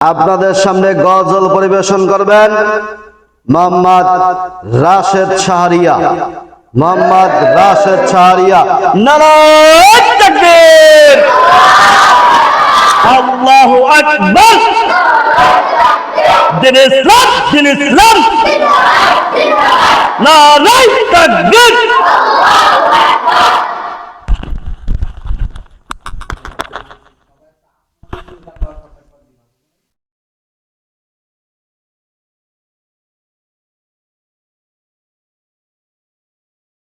আপনাদের সামনে গজল পরিবেশন করবেন মোহাম্মদ রাশেদ শাহরিয়া। মোহাম্মদ রাশেদ শাহরিয়া। নারায়ণ আল্লাহু আকবার। দিন ইসলাম দিন ইসলাম। নারায়ণ তাকবীর।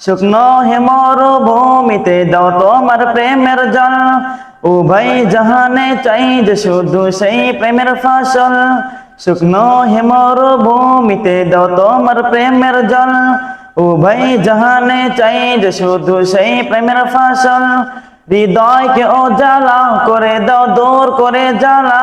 শুকনো হে মরুভূমিতে দাও তোমার প্রেমের জল। উভয় জাহানে চাই যে শুধু সেই প্রেমের ফসল। শুকনো হে মরুভূমিতে দাও তোমার প্রেমের জল। উভয় জাহানে চাই যে শুধু সেই প্রেমের ফসল। হৃদয়কে ও জ্বালা করে দাও, দূর করে জ্বালা।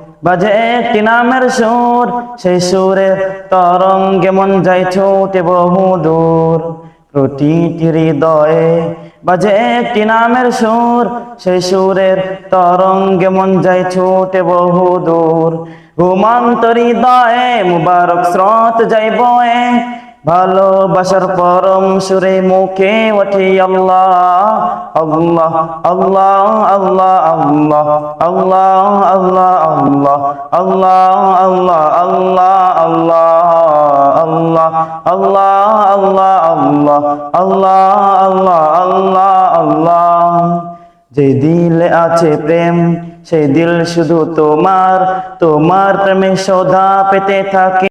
বাজে একটি নামের সুর, সেই সুরের তরঙ্গে মন যায় ছোটে বহু দূর। প্রতিটি হৃদয়ে বাজে একটি নামের সুর, সেই সুরের তরঙ্গে মন যায় ছোটে বহু দূর। ঘুমান্ত হৃদয়ে মুবারক স্রোত যাই বয়ে ভালোবাসার পরম সুরে মুখে ওঠে আল্লাহ আল্লাহ আল্লাহ আল্লাহ আল্লাহ আল্লাহ আল্লাহ আল্লাহ আল্লাহ আল্লাহ আল্লাহ আল্লাহ আল্লাহ আল্লাহ আল্লাহ আল্লাহ আল্লাহ আল্লাহ যে দিলে আছে প্রেম সেই দিল শুধু তোমার তোমার প্রেমে সদা পেতে থাকে